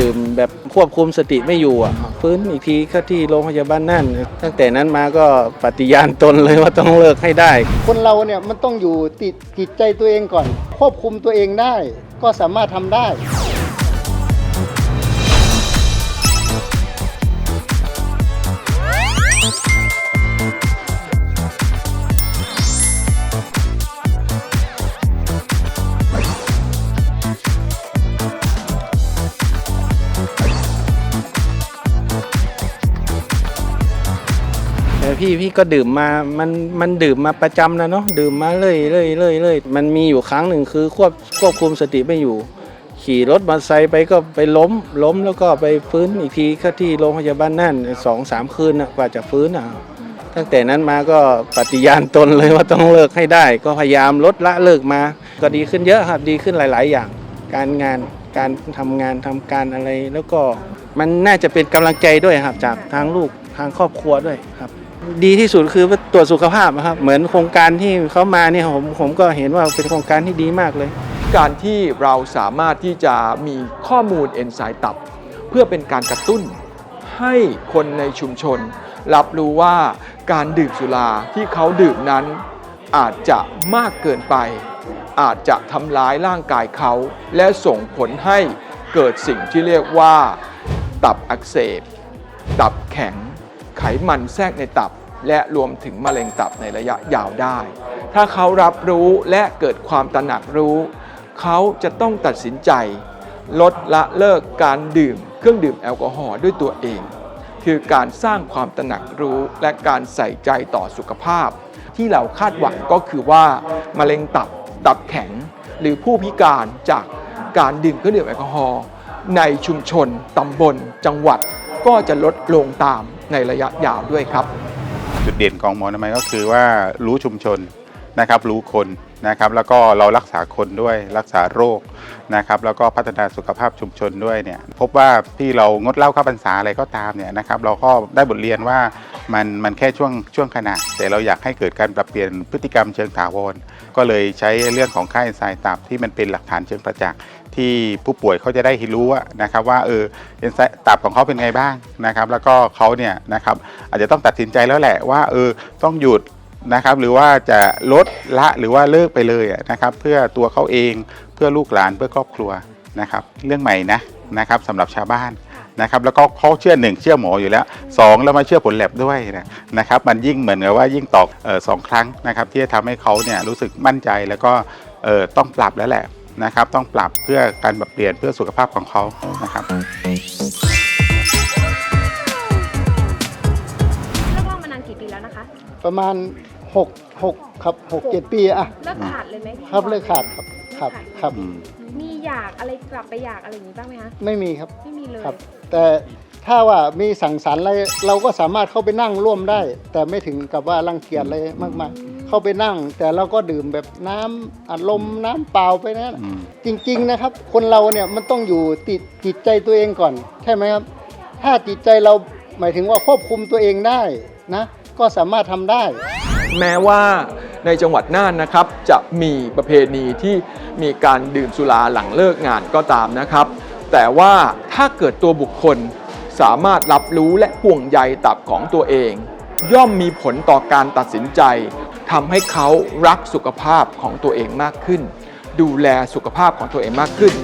ดื่มแบบควบคุมสติไม่อยู่อะฟื้นอีกทีก็ที่โรงพยาบาลนั่น ตั้งแต่นั้นมาก็ปฏิญาณตนเลยว่าต้องเลิกให้ได้ คนเราเนี่ยมันต้องอยู่ติดจิตใจตัวเองก่อน ควบคุมตัวเองได้ ก็สามารถทำได้ พี่พี่ก็ดื่มมา มันมันดื่มมาประจำนะเนาะดื่มมาเรื่อยเรื่อยเรื่อยเรื่อยมันมีอยู่ครั้งหนึ่งคือควบควบคุมสติไม่อยู่ ขี่รถมอเตอร์ไซค์ไปก็ไปล้มล้มแล้วก็ไปฟื้นอีกทีก็ที่โรงพยาบาลนั่นสองสามคืนน่ะกว่าจะฟื้นอะตั้งแต่นั้นมาก็ปฏิญาณตนเลยว่าต้องเลิกให้ได้ ก็พยายามลดละเลิกมา ก็ดีขึ้นเยอะครับดีขึ้นหลาย ๆ อย่าง การงานการทำงานทำการอะไรแล้วก็มันน่าจะเป็นกำลังใจด้วยครับจากทางลูกทางครอบครัวด้วยครับ ดีที่สุดคือตรวจสุขภาพอะครับ เหมือนโครงการที่เขามาเนี่ยผมผมก็เห็นว่าเป็นโครงการที่ดีมากเลย การที่เราสามารถที่จะมีข้อมูลเอนไซม์ตับ เพื่อเป็นการกระตุ้นให้คนในชุมชน รับรู้ว่าการดื่มสุราที่เขาดื่มนั้น อาจจะมากเกินไป อาจจะทำร้ายร่างกายเขา และส่งผลให้เกิดสิ่งที่เรียกว่า ตับอักเสบ ตับแข็ง ขมันแทรกในตับ และรวมถึงมะเร็งตับในระยะยาวได้ ถ้าเขารับรู้และเกิดความตระหนักรู้ เขาจะต้องตัดสินใจ ลดละเลิกการดื่ม เครื่องดื่มแอลกอฮอล์ด้วยตัวเอง คือการสร้างความตระหนักรู้และการใส่ใจต่อสุขภาพ ที่เราคาดหวังก็คือว่ามะเร็งตับตับแข็ง หรือผู้พิการจากการดื่มเครื่องดื่มแอลกอฮอล์ในชุมชน ตำบล จังหวัดก็จะลดลงตาม ในระยะยาวด้วยครับ จุดเด่นของหมอนามัยก็คือว่ารู้ชุมชนนะครับรู้คนนะครับแล้วก็เรารักษาคนด้วยรักษาโรคนะครับแล้วก็พัฒนาสุขภาพชุมชนด้วยเนี่ยพบว่าที่เรางดเหล้าเข้าพรรษาอะไรก็ตามเนี่ยนะครับเราก็ได้บทเรียนว่า มันมันแค่ช่วงช่วงขณะ แต่เราอยากให้เกิดการปรับเปลี่ยนพฤติกรรมเชิงถาวร ก็เลยใช้เรื่องของค่าเอนไซม์ตับที่มันเป็นหลักฐานเชิงประจักษ์ที่ผู้ป่วยเขาจะได้รู้นะครับว่าเออเอนไซม์ตับของเขาเป็นไงบ้างนะครับ แล้วก็เขาเนี่ยนะครับอาจจะต้องตัดสินใจแล้วแหละว่าเออต้องหยุดนะครับหรือว่าจะลดละหรือว่าเลิกไปเลยนะครับ เพื่อตัวเขาเองเพื่อลูกหลานเพื่อครอบครัวนะครับ เรื่องใหม่นะนะครับสำหรับชาวบ้าน นะครับแล้วก็เขาเชื่อหนึ่งเชื่อหมออยู่แล้วสองแล้วมาเชื่อผลแลบด้วยนะนะครับมันยิ่งเหมือนกับว่ายิ่งตอกเออสองครั้งนะครับที่จะทำให้เขาเนี่ยรู้สึกมั่นใจแล้วก็เออต้องปรับแล้วแหละนะครับต้องปรับเพื่อการปรับเปลี่ยนเพื่อสุขภาพของเขานะครับเลิกเหล่ามานานกี่ปีแล้วนะคะประมาณ6 6ครับ6 7 ปีอะเลิกขาดเลยไหมพี่ครับเลิกขาดครับครับครับอื มมีอยากอะไรกลับไปอยากอะไรอย่างนี้บ้างไหมคะไม่มีครับไม่มีเลยครับ แต่ถ้าว่ามีสั่งสรรค์อะไรเราก็สามารถเข้าไปนั่งร่วมได้ แต่ไม่ถึงกับว่ารังเกียจอะไรมากมายเข้าไปนั่ง แต่เราก็ดื่มแบบน้ำอัดลมน้ำเปล่าไปนะอืมจริงๆนะครับ คนเราเนี่ยมันต้องอยู่ติดจิตใจตัวเองก่อน ใช่ไหมครับ ถ้าจิตใจเราหมายถึงว่าควบคุมตัวเองได้นะ ก็สามารถทำได้ แม้ว่า ในจังหวัดน่านนะครับจะมีประเพณีที่มีการดื่มสุราหลังเลิกงานก็ตามนะครับ แต่ว่าถ้าเกิดตัวบุคคลสามารถรับรู้และห่วงใยตับของตัวเอง ย่อมมีผลต่อการตัดสินใจทำให้เขารักสุขภาพของตัวเองมากขึ้น ดูแลสุขภาพของตัวเองมากขึ้น